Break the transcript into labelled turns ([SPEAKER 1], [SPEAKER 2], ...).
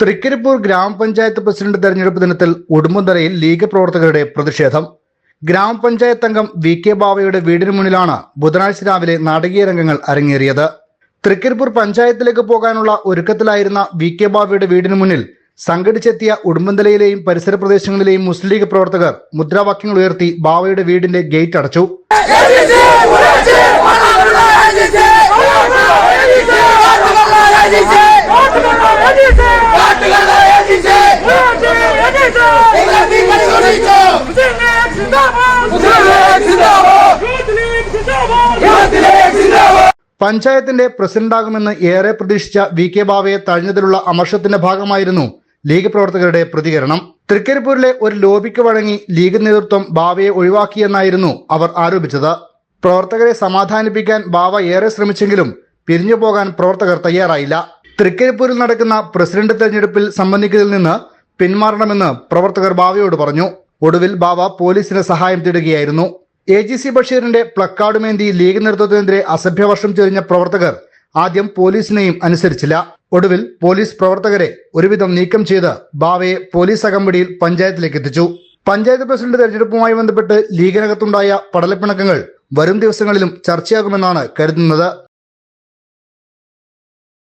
[SPEAKER 1] തൃക്കരിപ്പൂർ ഗ്രാമപഞ്ചായത്ത് പ്രസിഡന്റ് തെരഞ്ഞെടുപ്പ് ദിനത്തിൽ ഉടുമ്പന്തറയിൽ ലീഗ് പ്രവർത്തകരുടെ പ്രതിഷേധം ഗ്രാമപഞ്ചായത്ത് അംഗം വി കെ ബാവയുടെ വീടിനു മുന്നിലാണ് ബുധനാഴ്ച രാവിലെ നാടകീയ രംഗങ്ങൾ അരങ്ങേറിയത് തൃക്കരിപ്പൂർ പഞ്ചായത്തിലേക്ക് പോകാനുള്ള ഒരുക്കത്തിലായിരുന്ന വി കെ ബാബയുടെ വീടിന് മുന്നിൽ സംഘടിച്ചെത്തിയ ഉടുമ്പന്തലയിലെയും പരിസര പ്രദേശങ്ങളിലെയും മുസ്ലിം ലീഗ് പ്രവർത്തകർ മുദ്രാവാക്യങ്ങൾ ഉയർത്തി ബാബയുടെ വീടിന്റെ ഗേറ്റ് അടച്ചു. പഞ്ചായത്തിന്റെ പ്രസിഡന്റാകുമെന്ന് ഏറെ പ്രതീക്ഷിച്ച വി കെ ബാവയെ തഴഞ്ഞതിലുള്ള അമർഷത്തിന്റെ ഭാഗമായിരുന്നു ലീഗ് പ്രവർത്തകരുടെ പ്രതികരണം. തൃക്കരിപ്പൂരിലെ ഒരു ലോബിക്ക് വഴങ്ങി ലീഗ് നേതൃത്വം ബാവയെ ഒഴിവാക്കിയെന്നായിരുന്നു അവർ ആരോപിച്ചത്. പ്രവർത്തകരെ സമാധാനിപ്പിക്കാൻ ബാവ ഏറെ ശ്രമിച്ചെങ്കിലും പിരിഞ്ഞു പോകാൻ പ്രവർത്തകർ തയ്യാറായില്ല. തൃക്കരിപ്പൂരിൽ നടക്കുന്ന പ്രസിഡന്റ് തെരഞ്ഞെടുപ്പിൽ സംബന്ധിക്കുന്നതിൽ നിന്ന് പിന്മാറണമെന്ന് പ്രവർത്തകർ ബാവയോട് പറഞ്ഞു. ഒടുവിൽ ബാവ പോലീസിന് സഹായം തേടുകയായിരുന്നു. എ ജി സി ബഷീറിന്റെ പ്ലക്കാർഡുമേന്തി ലീഗ് നേതൃത്വത്തിനെതിരെ അസഭ്യവർഷം ചൊരിഞ്ഞ പ്രവർത്തകർ ആദ്യം പോലീസിനെയും അനുസരിച്ചില്ല. ഒടുവിൽ പോലീസ് പ്രവർത്തകരെ ഒരുവിധം നീക്കം ചെയ്ത് ബാവയെ പോലീസ് അകമ്പടിയിൽ പഞ്ചായത്തിലേക്ക് എത്തിച്ചു. പഞ്ചായത്ത് പ്രസിഡന്റ് തെരഞ്ഞെടുപ്പുമായി ബന്ധപ്പെട്ട് ലീഗിനകത്തുണ്ടായ പടലപ്പിണക്കങ്ങൾ വരും ദിവസങ്ങളിലും ചർച്ചയാകുമെന്നാണ് കരുതുന്നത്.